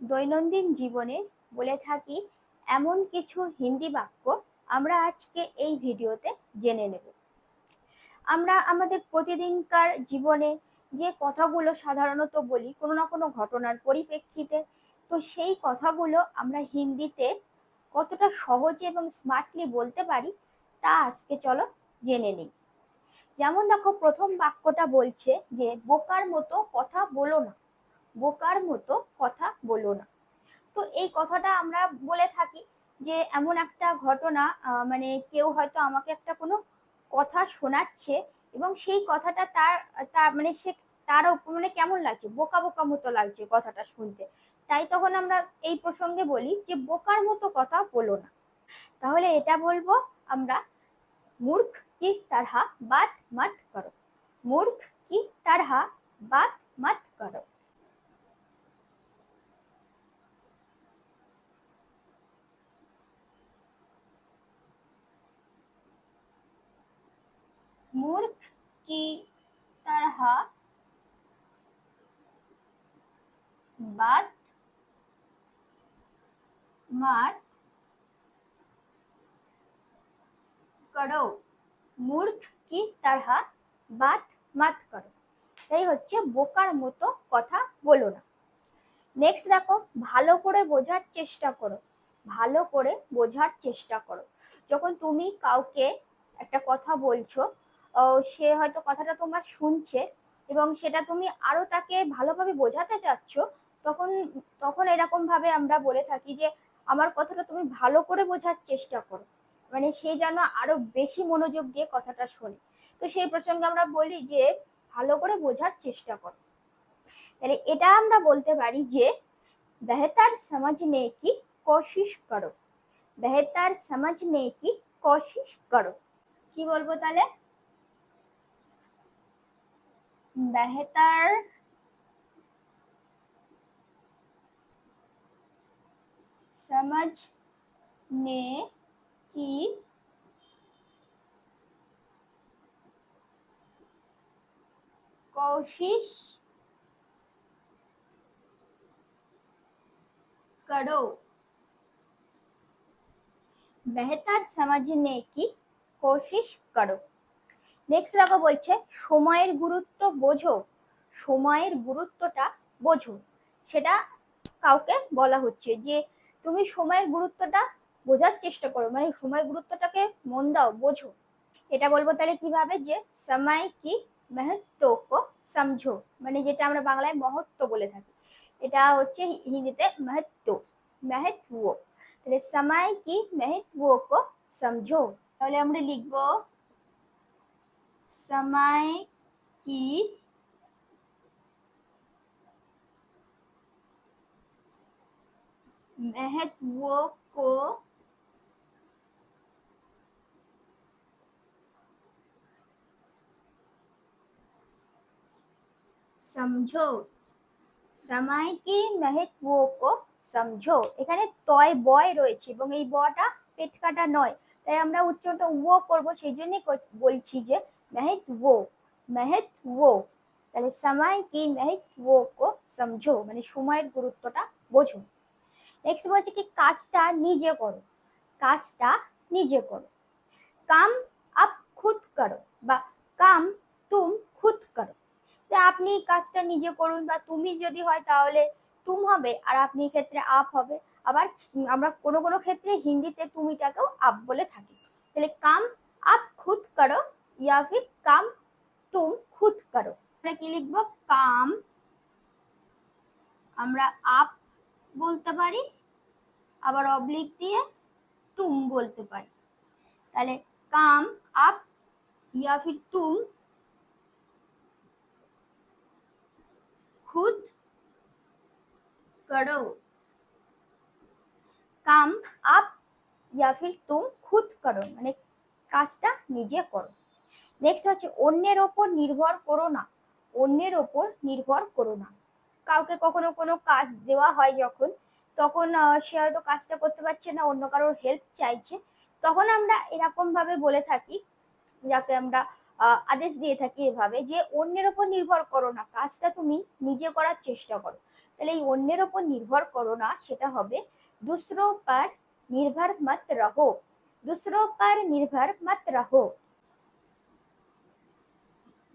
দৈনন্দিন জীবনে বলে থাকি, এমন কিছু হিন্দি বাক্য আমরা আজকে এই ভিডিওতে জেনে নেব। আমরা আমাদের প্রতিদিনকার জীবনে যে কথাগুলো সাধারণত বলি, কোনো না কোনো ঘটনার পরিপ্রেক্ষিতে, তো সেই কথাগুলো আমরা হিন্দিতে কতটা সহজে এবং স্মার্টলি বলতে পারি, তা আজকে চলো জেনে নিই। যেমন দেখো, প্রথম বাক্যটা বলছে যে, বোকার মতো কথা বলো না। বোকার মতো কথা বলো না। তো এই কথাটা আমরা বলে থাকি যে, এমন একটা ঘটনা মানে কেউ হয়তো আমাকে একটা কোনো কথা শোনাচ্ছে এবং সেই কথাটা তার তার মানে সে তার মানে কেমন লাগছে? বোকা বোকা মতো লাগছে কথাটা শুনতে। তাই তখন আমরা এই প্রসঙ্গে বলি যে, বোকার মতো কথা বলো না। তাহলে এটা বলব আমরা, মূর্খ কি তারহা বাত মাত করো। মূর্খ কি তারহা বাত মাত করো। मूर्ख की तरह बात मत করো মূর্খ কি তারহা বাত মাত করো তাই হচ্ছে বোকার মতো কথা বলো না নেক্সট দেখো ভালো করে বোঝার চেষ্টা করো ভালো করে বোঝার চেষ্টা করো যখন তুমি কাউকে একটা কথা বলছো আহ, সে হয়তো কথাটা তোমার শুনছে এবং সেটা তুমি আরও তাকে ভালোভাবে বোঝাতে চাচ্ছ, তখন তখন এরকম ভাবে আমরা বলে থাকি যে, আমার কথাটা তুমি ভালো করে বোঝার চেষ্টা করো। মানে সে যেন আরও বেশি মনোযোগ দিয়ে কথাটা শোনে। তো সেই প্রসঙ্গে আমরা বলি যে, ভালো করে বোঝার চেষ্টা করো। তাহলে এটা আমরা বলতে পারি যে, বেহতার সমঝনে কি কোশিশ করো? বেহতার সমঝনে কি কোশিশ করো? কি বলব তাহলে? बेहतर। समझने की कोशिश करो। बेहतर समझने की कोशिश करो। নেক্সট দেখো বলছে, সময়ের গুরুত্ব বোঝো। সময়ের গুরুত্বটা বোঝো। সেটা কাউকে বলা হচ্ছে যে, তুমি সময়ের গুরুত্বটা বোঝার চেষ্টা করো। মানে সময়ের গুরুত্বটাকে মন দাও, বোঝো। এটা বলব তাহলে কীভাবে? যে, সময় কি মেহত্ব কো সমঝো। মানে যেটা আমরা বাংলায় মহত্ব বলে থাকি। এটা হচ্ছে হিন্দিতে মহত্ব মহত্ব তাহলে সময় কি মহত্ব সমঝো? তাহলে আমরা লিখব समय की महत्व को समझो সময় কি महत्व को समझो এখানে তয় বয় রয়েছে এবং এই বটা পেট কাটা নয় তাই আমরা উচ্চারণটা ও করব সেই জন্যই কর- বলছি যে महत्व महत्व তাহলে সময় কি महत्व को समझो মানে সময়ের গুরুত্বটা বোঝো নেক্সট বলছে কি কাজটা নিজে করো কাজটা নিজে করো কাম আপ খুদ করো বা কাম তুম খুদ করো তো আপনি কাজটা নিজে করুন বা তুমি যদি হয় তাহলে তুম হবে আর আপনি ক্ষেত্রে আপ হবে আবার উম আমরা কোনো কোনো ক্ষেত্রে হিন্দিতে তুমিটাকেও আপ বলে থাকি তাহলে কাম আপ ইয়াভি কাম তুম খুদ করো আমরা কি লিখব? কাম। আমরা আপ বলতে পারি, আবার অবলিক দিয়ে তুম বলতে পারি। তাহলে কাম, আপ তুম। খুদ করো। কাম, আপ, ইয়া ফির তুম। খুদ করো। মানে কাজটা নিজে করো। নেক্সট হচ্ছে অন্যের ওপর নির্ভর করো না। অন্যের ওপর নির্ভর করো না। কাউকে কখনো কোনো কাজ দেওয়া হয় যখন, তখন সে হয়তো কাজটা করতে পারছে না, অন্য কারোর হেল্প চাইছে, তখন আমরা এরকম ভাবে বলে থাকি, যাকে আমরা আদেশ দিয়ে থাকি এভাবে যে অন্যের ওপর নির্ভর করো না, কাজটা তুমি নিজে করার চেষ্টা করো। তাহলে এই অন্যের ওপর নির্ভর করো না, সেটা হবে দুসরো পার নির্ভর মাত্র হোক দুসরো পার নির্ভর মাত্র হোক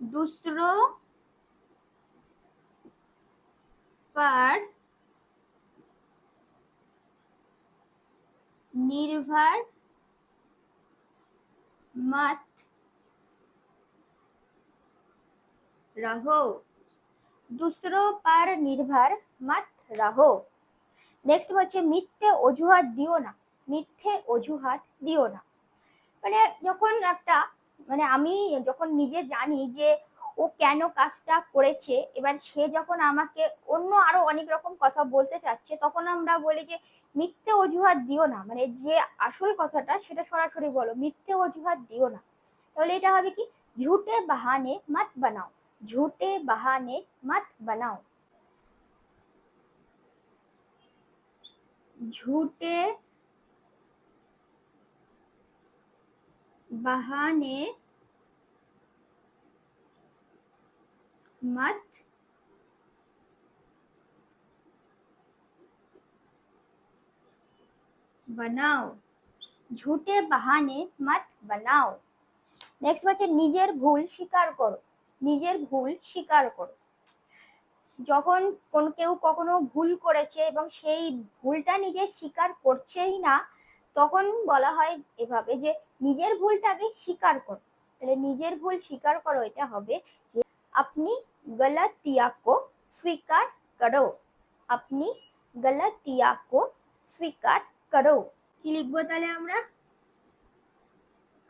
दूसरों पर निर्भर मत रहो दूसरों पर निर्भर मत रहो নেক্সট হচ্ছে মিথ্যে অজুহাত দিও না মিথ্যে অজুহাত দিও না মানে যখন একটা মানে আমি যখন নিজে জানি যে ও কেন কাজটা করেছে, এবার সে যখন আমাকে অন্য আরও অনেক রকম কথা বলতে চাচ্ছে, তখন আমরা বলি যে, মিথ্যে অজুহাত দিও না। মানে যে আসল কথাটা সেটা সরাসরি বলো, মিথ্যে অজুহাত দিও না। তাহলে এটা হবে কি? ঝুটে বাহানে মত বানাও। ঝুটে বাহানে মত বানাও। झूठे बहाने मत বানাও ঝুটে বাহানে মত বানাও নেক্সট হচ্ছে নিজের ভুল স্বীকার করো নিজের ভুল স্বীকার করো যখন কোন কেউ কখনো ভুল করেছে এবং সেই ভুলটা নিজে স্বীকার করছেই না তখন বলা হয় এভাবে যে নিজের ভুলটাকে স্বীকার করো তাহলে নিজের ভুল স্বীকার করো এটা হবে যে আপনি গলতিয়া কো স্বীকার করো আপনি গলতিয়া কো স্বীকার করো কি লিখবো তাহলে আমরা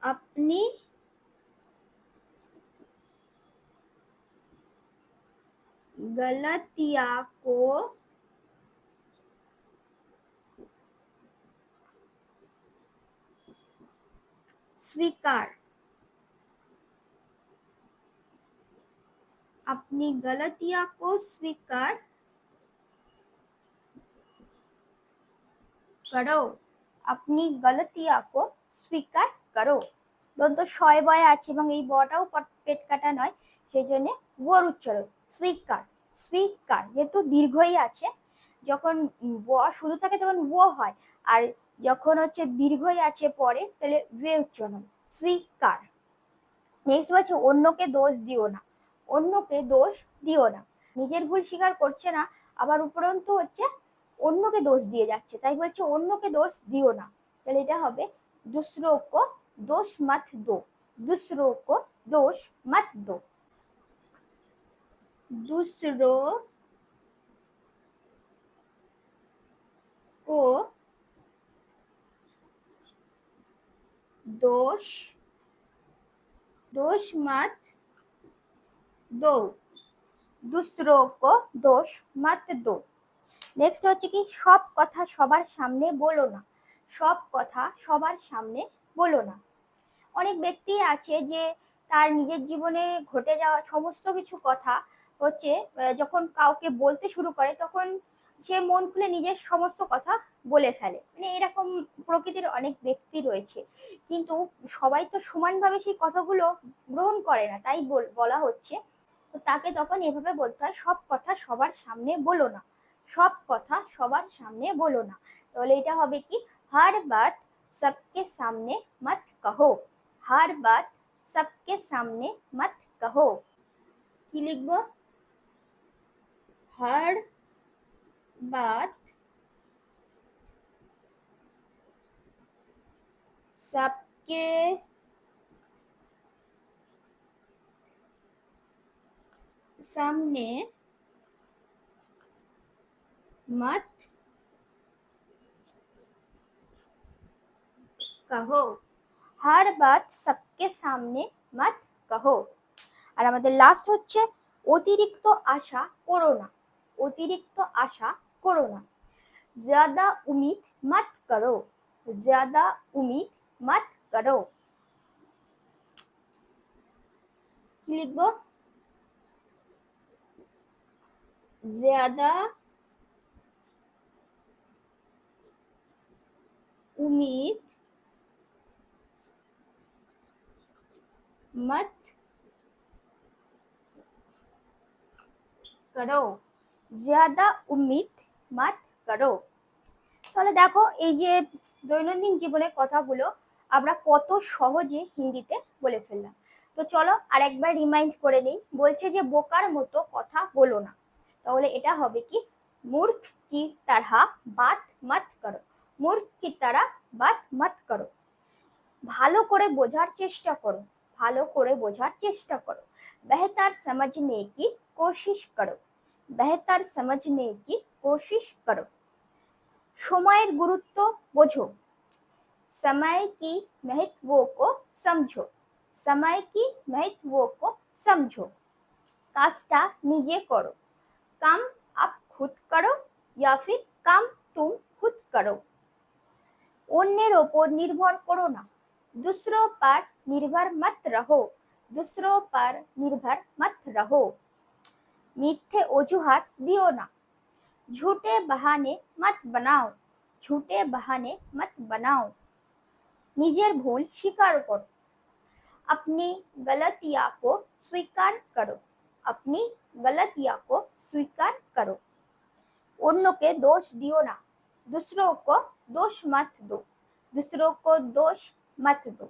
আপনি गलतिया को स्वीकार अपनी गलतियां को स्वीकार करो अपनी गलतियां को স্বীকার করো দন্ত শয় বয় আছে এবং এই বটাও পেট কাটা নয় সেই জন্য ওর উচ্চারণ স্বীকার স্বীকার যেহেতু দীর্ঘই আছে যখন ব শুরু থাকে তখন ও হয় আর যখন হচ্ছে দীর্ঘই আছে পরে, তাহলে ওয়ে উচ্চারণ স্বীকার। নেক্সট হচ্ছে অন্যকে দোষ দিও না। অন্যকে দোষ দিও না। নিজের ভুল স্বীকার করছে না, আবার উপরন্তু হচ্ছে অন্যকে দোষ দিয়ে যাচ্ছে। তাই বলছে, অন্যকে দোষ দিও না। তাহলে এটা হবে দুসরো কো দোষ মত দো। দুসরো দোষ মত দো। দুসরো কো दोष दोष मत दो दूसरों को दोष मत दो নেক্সট হচ্ছে কি সব কথা সবার সামনে বলো না সব কথা সবার সামনে বলো না অনেক ব্যক্তি আছে যে তার নিজের জীবনে ঘটে যাওয়া সমস্ত কিছু কথা হচ্ছে যখন কাউকে বলতে শুরু করে তখন সে মন খুলে নিজের সমস্ত কথা বলে ফেলে। মানে এরকম প্রকৃতির অনেক ব্যক্তি রয়েছে। কিন্তু সবাই তো সমানভাবে সেই কথাগুলো গ্রহণ করে না, তাই বলা হচ্ছে। তো তাকে তখন এভাবে বলতে হয়, সব কথা সবার সামনে বলো না। সব কথা সবার সামনে বলো না। তাহলে এটা হবে কি? হার বাত সবকে সামনে মত কহো। হার বাত সবকে সামনে মত কহো। কি লিখব? হার बात सबके सामने मत कहो हर बात सबके सामने मत कहो আর আমাদের লাস্ট হচ্ছে অতিরিক্ত আশা করো না অতিরিক্ত আশা करो ना ज़्यादा उम्मीद मत करो। ज़्यादा उम्मीद मत करो। लिखब? ज़्यादा उम्मीद मत करो। ज़्यादा उम्मीद মাত করো। তাহলে দেখো, এই যে দৈনন্দিন জীবনের কথাগুলো আমরা কত সহজে হিন্দিতে বলে ফেললাম। তো চলো আর একবার রিমাইন্ড করে নেই, বলছে যে বোকার মতো কথা বলো না। তাহলে এটা হবে কি? মূর্খ কি তারা বাত মত করো। মূর্খ কি তারা বাত মত করো। ভালো করে বোঝার চেষ্টা করো। ভালো করে বোঝার চেষ্টা করো। বেহতার সমঝনে কি কোশিশ করো। বেহতার সমঝনে কি कोशिश करो সময়ের গুরুত্ব বোঝো समय की महत्व को समझो समय की महत्व को समझो কাজটা নিজে করো কাম আপ খুদ করো या फिर কাম তুম খুদ করো অন্যের ওপর নির্ভর করো না दूसरों पर निर्भर मत रहो दूसरों पर निर्भर मत रहो মিথ্যে অজুহাত দিও না ঝুটে বাহানে মত বানাও ঝুটে বাহানে মত বানাও নিজের ভুল স্বীকার করো अपनी गलतियां को स्वीकार करो अपनी गलतियां को स्वीकार करो অন্যকে দোষ দিও না दूसरों को दोष मत दो दूसरों को दोष मत दो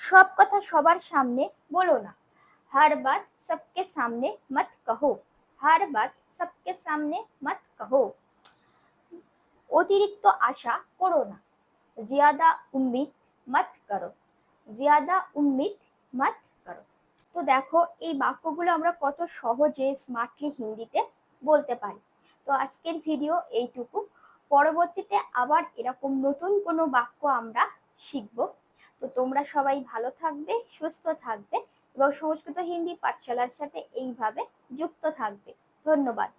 সব কথা সবার সামনে বলো না हर बात सबके सामने मत कहो हर बात सबके सामने मत कहो অতিরিক্ত আশা করো না জিয়াদা উম্মিদ মত করো জিয়াদা উম্মিদ মত করো তো দেখো এই বাক্যগুলো আমরা কত সহজে স্মার্টলি হিন্দিতে বলতে পারি তো আজকের ভিডিও এইটুকু পরবর্তীতে আবার এরকম নতুন কোনো বাক্য আমরা শিখব তো তোমরা সবাই ভালো থাকবে সুস্থ থাকবে এবং সংস্কৃত হিন্দি পাঠশালার সাথে এইভাবে যুক্ত থাকবে ধন্যবাদ।